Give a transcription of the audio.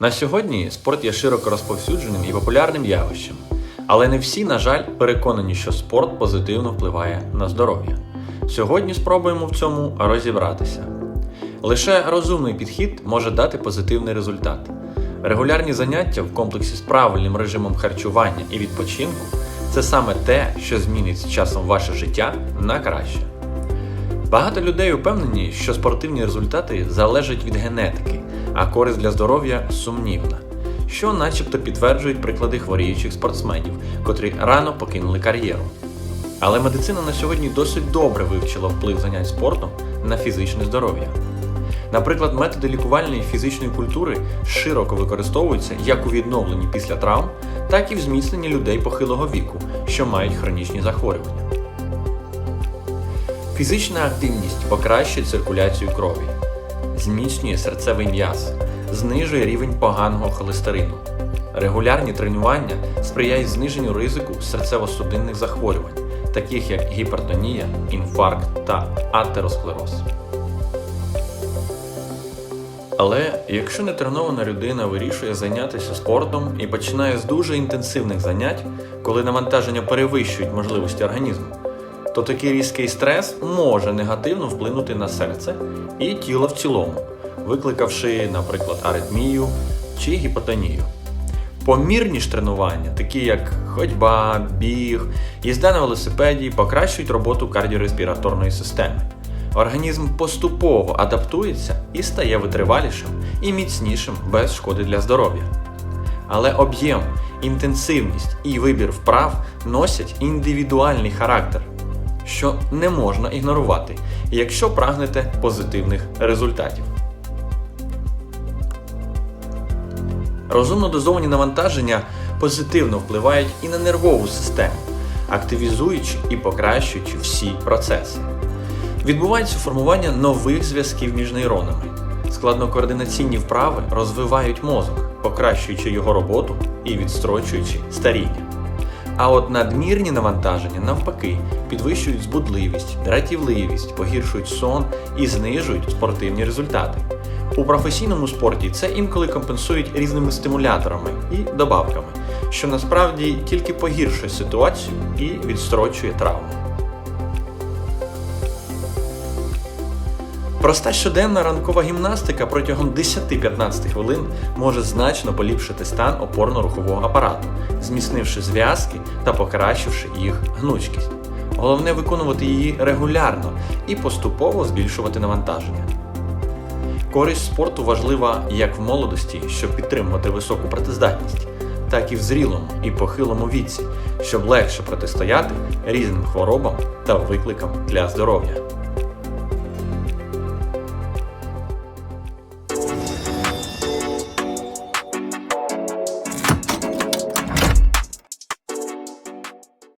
На сьогодні спорт є широко розповсюдженим і популярним явищем, але не всі, на жаль, переконані, що спорт позитивно впливає на здоров'я. Сьогодні спробуємо в цьому розібратися. Лише розумний підхід може дати позитивний результат. Регулярні заняття в комплексі з правильним режимом харчування і відпочинку це саме те, що змінить з часом ваше життя на краще. Багато людей упевнені, що спортивні результати залежать від генетики, а користь для здоров'я сумнівна, що начебто підтверджують приклади хворіючих спортсменів, котрі рано покинули кар'єру. Але медицина на сьогодні досить добре вивчила вплив занять спортом на фізичне здоров'я. Наприклад, методи лікувальної фізичної культури широко використовуються як у відновленні після травм, так і в зміцненні людей похилого віку, що мають хронічні захворювання. Фізична активність покращує циркуляцію крові, зміцнює серцевий м'яз, знижує рівень поганого холестерину. Регулярні тренування сприяють зниженню ризику серцево-судинних захворювань, таких як гіпертонія, інфаркт та атеросклероз. Але якщо нетренована людина вирішує зайнятися спортом і починає з дуже інтенсивних занять, коли навантаження перевищують можливості організму, то такий різкий стрес може негативно вплинути на серце і тіло в цілому, викликавши, наприклад, аритмію чи гіпотонію. Помірні ж тренування, такі як ходьба, біг, їзда на велосипеді, покращують роботу кардіореспіраторної системи. Організм поступово адаптується і стає витривалішим і міцнішим без шкоди для здоров'я. Але об'єм, інтенсивність і вибір вправ носять індивідуальний характер, що не можна ігнорувати, якщо прагнете позитивних результатів. Розумно дозовані навантаження позитивно впливають і на нервову систему, активізуючи і покращуючи всі процеси. Відбувається формування нових зв'язків між нейронами. Складнокоординаційні вправи розвивають мозок, покращуючи його роботу і відстрочуючи старіння. А от надмірні навантаження, навпаки, підвищують збудливість, дратівливість, погіршують сон і знижують спортивні результати. У професійному спорті це інколи компенсують різними стимуляторами і добавками, що насправді тільки погіршує ситуацію і відстрочує травми. Проста щоденна ранкова гімнастика протягом 10-15 хвилин може значно поліпшити стан опорно-рухового апарату, зміцнивши зв'язки та покращивши їх гнучкість. Головне виконувати її регулярно і поступово збільшувати навантаження. Користь спорту важлива як в молодості, щоб підтримувати високу працездатність, так і в зрілому і похилому віці, щоб легше протистояти різним хворобам та викликам для здоров'я.